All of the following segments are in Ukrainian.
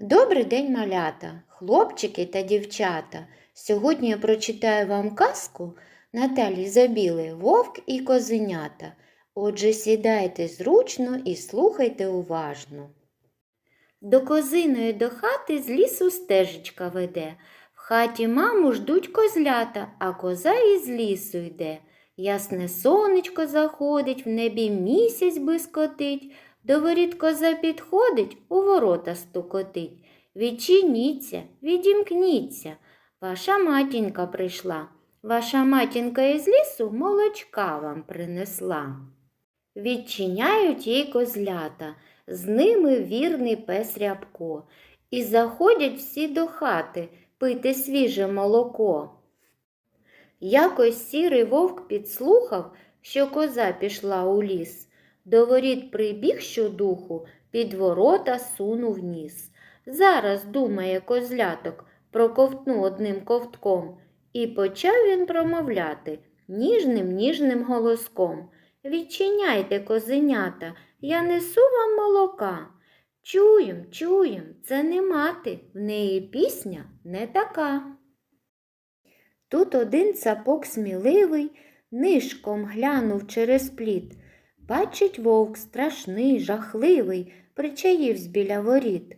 Добрий день, малята, хлопчики та дівчата. Сьогодні я прочитаю вам казку Наталі Забіли Вовк і козенята. Отже, сідайте зручно і слухайте уважно. До козиної до хати з лісу стежечка веде. В хаті маму ждуть козлята, а коза із лісу йде. Ясне сонечко заходить, в небі місяць блискотить. До воріт коза підходить, у ворота стукотить. Відчиніться, відімкніться. Ваша матінка прийшла. Ваша матінка із лісу молочка вам принесла. Відчиняють їй козлята, з ними вірний пес Рябко. І заходять всі до хати пити свіже молоко. Якось сірий вовк підслухав, що коза пішла у ліс. До воріт прибіг щодуху, під ворота сунув ніс. Зараз, думає козляток, проковтну одним ковтком. І почав він промовляти ніжним ніжним голоском. Відчиняйте, козенята, я несу вам молока. Чуєм, чуєм, це не мати, в неї пісня не така. Тут один цапок сміливий нишком глянув через плід. Бачить вовк страшний, жахливий, причаївсь біля воріт.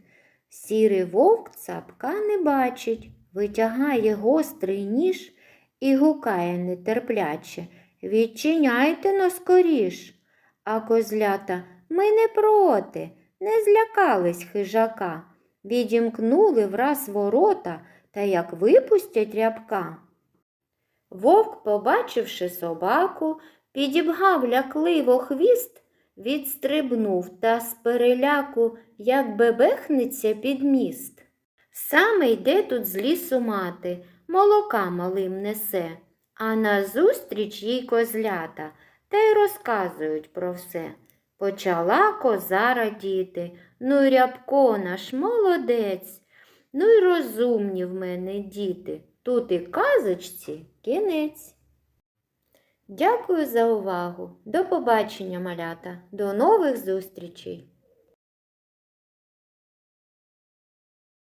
Сірий вовк цапка не бачить, витягає гострий ніж і гукає нетерпляче. Відчиняйте но скоріш. А козлята ми не проти, не злякались хижака. Відімкнули враз ворота та як випустять рябка. Вовк, побачивши собаку, підібгав лякливо хвіст, відстрибнув та з переляку, як бебехнеться під міст. Саме йде тут з лісу мати, молока малим несе, а назустріч їй козлята та й розказують про все. Почала коза радіти, ну й рябко наш молодець, ну й розумні в мене діти. Тут і казочці кінець. Дякую за увагу. До побачення, малята. До нових зустрічей!